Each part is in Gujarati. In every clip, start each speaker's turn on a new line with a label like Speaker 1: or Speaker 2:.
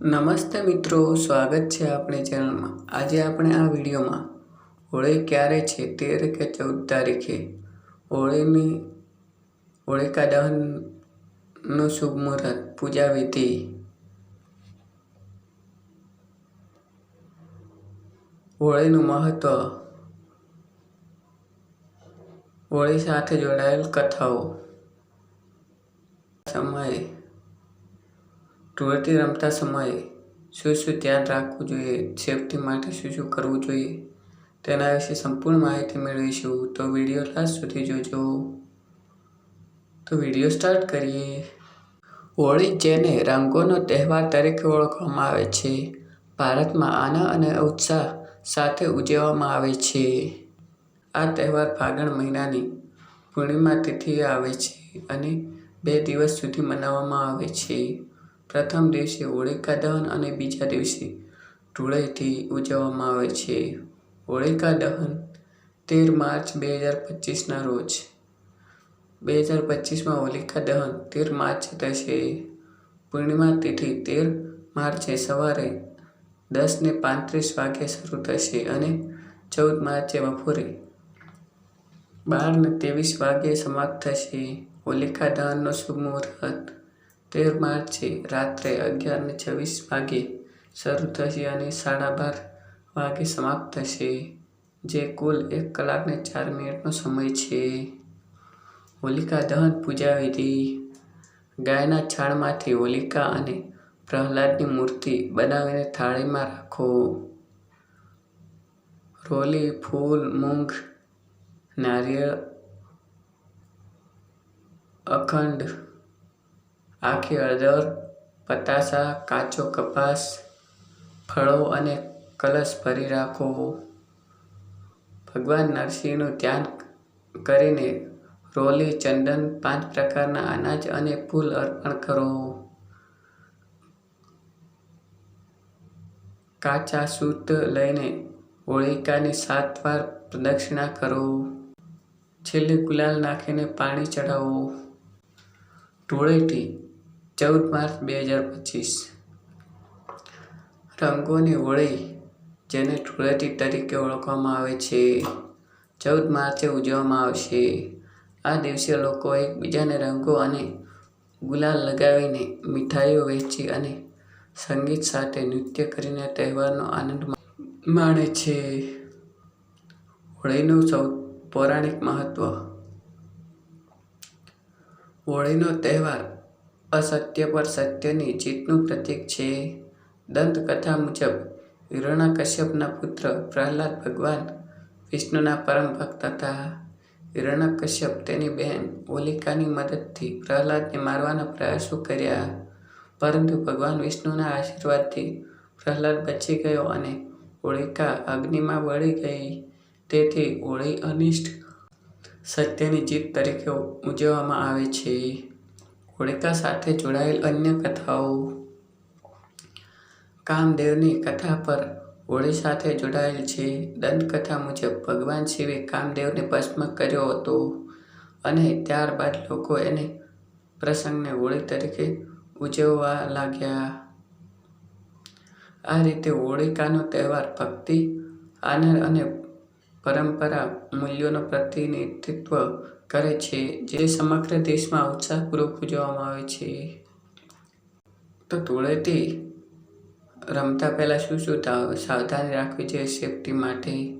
Speaker 1: નમસ્તે મિત્રો, સ્વાગત છે આપણી ચેનલમાં. આજે આપણે આ વિડીયોમાં હોળી ક્યારે છે તેર કે ચૌદ તારીખે? હોળીની હોળિકા દહનનું શુભ મુહૂર્ત, પૂજા વિધિ. હોળીનું મહત્વ. હોળી સાથે જોડાયેલ કથાઓ. સમયે. ધૂળેટી રમતા સમયે શું શું ધ્યાન રાખવું જોઈએ, સેફટી માટે શું શું કરવું જોઈએ, તેના વિશે સંપૂર્ણ માહિતી મેળવીશું. તો વીડિયો લાસ્ટ સુધી જોજો. તો વીડિયો સ્ટાર્ટ કરીએ. હોળી જેને રંગોનો તહેવાર તરીકે ઓળખવામાં આવે છે, ભારતમાં આના અને ઉત્સાહ સાથે ઉજવવામાં આવે છે. આ તહેવાર ફાગણ મહિનાની પૂર્ણિમા તિથિએ આવે છે અને બે દિવસ સુધી મનાવવામાં આવે છે. પ્રથમ દિવસે હોળિકા દહન અને બીજા દિવસે ધૂળેટી ઉજવવામાં આવે છે. હોળિકા દહન તેર માર્ચ બે હજાર પચીસના રોજ. બે હજાર પચીસમાં હોલિકા દહન તેર માર્ચે થશે. પૂર્ણિમા તિથિ તેર માર્ચે સવારે દસને પાંત્રીસ વાગે શરૂ થશે અને ચૌદ માર્ચે બપોરે બાર ને ત્રેવીસ વાગે સમાપ્ત થશે. હોલિકા દહનનો શુભ મુહૂર્ત તેર માર્ચે રાત્રે અગિયાર ને છવ્વીસ વાગે શરૂ થશે અને સાડા બાર વાગે સમાપ્ત થશે, જે કુલ એક કલાક ને ચાર મિનિટનો સમય છે. હોલિકા દહન પૂજા વિધિ ગાયના છાણમાંથી હોલિકા અને પ્રહલાદની મૂર્તિ બનાવીને થાળીમાં રાખો. રોલી ફૂલ, મૂંગ, નારિયેળ, અખંડ આખી હળદર પતાસા કાચો કપાસ, ફળો અને કલશ ભરી રાખો. ભગવાન નરસિંહનું ધ્યાન કરીને રોલી ચંદન પાંચ પ્રકારના અનાજ અને ફૂલ અર્પણ કરો. કાચા સૂત લઈને હોળિકાની સાત વાર પ્રદક્ષિણા કરો. છેલ્લે ગુલાલ નાખીને પાણી ચડાવો ધૂળેટી ચૌદ માર્ચ બે હજાર પચીસ. રંગોની હોળી, જેને ધૂળેટી તરીકે ઓળખવામાં આવે છે, ચૌદ માર્ચે ઉજવવામાં આવશે. આ દિવસે લોકો એકબીજાને રંગો અને ગુલાલ લગાવીને મીઠાઈઓ વેચી અને સંગીત સાથે નૃત્ય કરીને તહેવારનો આનંદ માણે છે. હોળીનું સૌ, પૌરાણિક મહત્વ. હોળીનો તહેવાર અસત્ય પર સત્યની જીતનું પ્રતીક છે. દંતકથા મુજબ, હિરણ્યકશ્યપના પુત્ર પ્રહલાદ ભગવાન વિષ્ણુના પરમ ભક્ત હતા. હિરણ્યકશ્યપ તેની બહેન હોલિકાની મદદથી પ્રહલાદને મારવાના પ્રયાસો કર્યા. પરંતુ ભગવાન વિષ્ણુના આશીર્વાદથી પ્રહલાદ બચી ગયો અને હોળિકા અગ્નિમાં બળી ગઈ. તેથી હોળી અનિષ્ટ સત્યની જીત તરીકે ઉજવવામાં આવે છે. હોળિકા સાથે જોડાયેલ અન્ય કથાઓ. કામદેવની કથા પર હોળી સાથે જોડાયેલ છે. દંતકથા મુજબ ભગવાન શિવે કામદેવને ભસ્મ કર્યો હતો અને ત્યારબાદ લોકો એને પ્રસંગને હોળી તરીકે ઉજવવા લાગ્યા. આ રીતે હોળિકાનો તહેવાર ભક્તિ, આનંદ અને પરંપરા મૂલ્યોનું પ્રતિનિધિત્વ કરે છે, જે સમગ્ર દેશમાં ઉત્સાહપૂર્વક ઉજવવામાં આવે છે. તો ધૂળેટી રમતા પહેલાં શું શું સાવધાની રાખવી જોઈએ સેફટી માટે?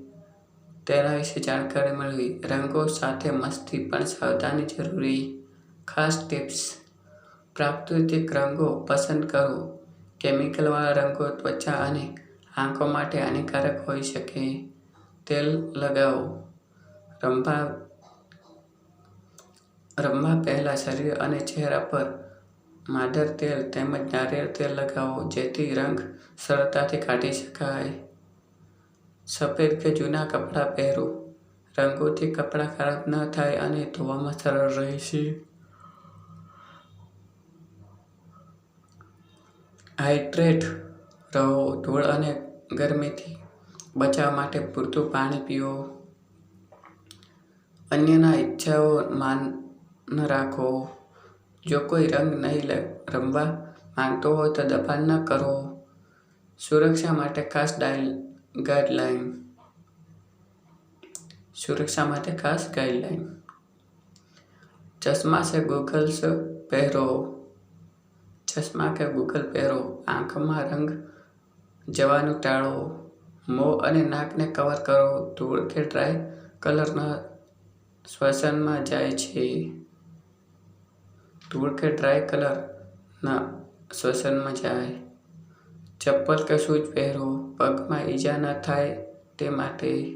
Speaker 1: તેના વિશે જાણકારી મેળવી રંગો સાથે મસ્તી પણ સાવધાની જરૂરી. ખાસ ટિપ્સ. પ્રાકૃતિક રંગો પસંદ કરો. કેમિકલવાળા રંગો ત્વચા અને આંખો માટે હાનિકારક હોઈ શકે. તેલ લગાવો. રમવા રમવા પહેલાં શરીર અને ચહેરા પર માદર તેલ તેમજ નારિયેળ તેલ લગાવો, જેથી રંગ સરળતાથી કાઢી શકાય. સફેદ કે જૂના કપડાં પહેરો. રંગોથી કપડાં ખરાબ ન થાય અને ધોવામાં સરળ રહેશે. હાઇડ્રેટ રહો, ધૂળ અને ગરમીથી બચાવ માટે પૂરતું પાણી પીવો અન્યના ઈચ્છાઓ માન રાખો જો કોઈ રંગ નહીં રમવા માંગતો હોય તો દબાણ ન કરો. સુરક્ષા માટે ખાસ ગાઈડલાઈન સુરક્ષા માટે ખાસ ગાઈડલાઈન ચશ્મા છે ગૂગલ્સ પહેરો. ચશ્મા કે ગૂગલ પહેરો, આંખમાં રંગ જવાનું ટાળો. મોં અને નાકને કવર કરો. ધૂળ કે ડ્રાય કલરના શ્વસનમાં જાય છે. ધૂળ કે ડ્રાય કલરના શ્વસનમાં જાય. ચપ્પલ કે શૂઝ પહેરો, પગમાં ઈજા ન થાય તે માટે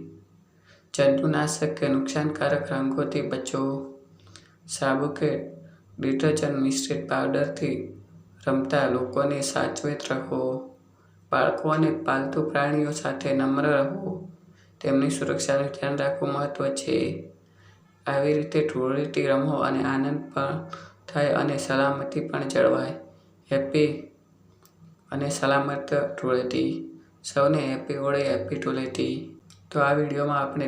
Speaker 1: જંતુનાશક કે નુકસાનકારક રંગોથી બચો. સાબુ કે ડિટર્જન્ટ મિશ્રિત પાવડરથી રમતા લોકોને સાચવેત રહો. બાળકો અને પાલતુ પ્રાણીઓ સાથે નમ્ર રહો. તેમની સુરક્ષાનું ધ્યાન રાખવું મહત્વ છે. આવી રીતે ધૂળેટી રમો અને આનંદ પણ થાય અને સલામતી પણ જળવાય. હેપી અને સલામત ધૂળેટી સૌને હેપી હોળી હેપી ધૂળેટી તો આ વિડીયોમાં આપણે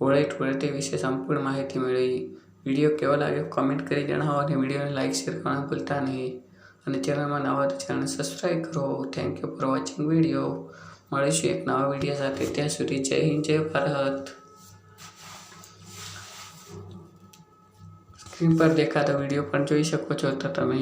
Speaker 1: હોળી ધૂળેટી વિશે સંપૂર્ણ માહિતી મેળવી. વીડિયો કેવો લાગ્યો કોમેન્ટ કરી જણાવો અને વિડીયોને લાઇક શેર કરવાનું ભૂલતા નહીં. અને ચેનલમાં નવા તો ચેનલ સબસ્ક્રાઈબ કરો. Thank you for watching video મળીશું એક નવા વીડિયો સાથે. ત્યાં સુધી જય હિન્દ, જય ભારત. સ્ક્રીન પર દેખાતો વીડિયો પણ જોઈ શકો છો તો તમે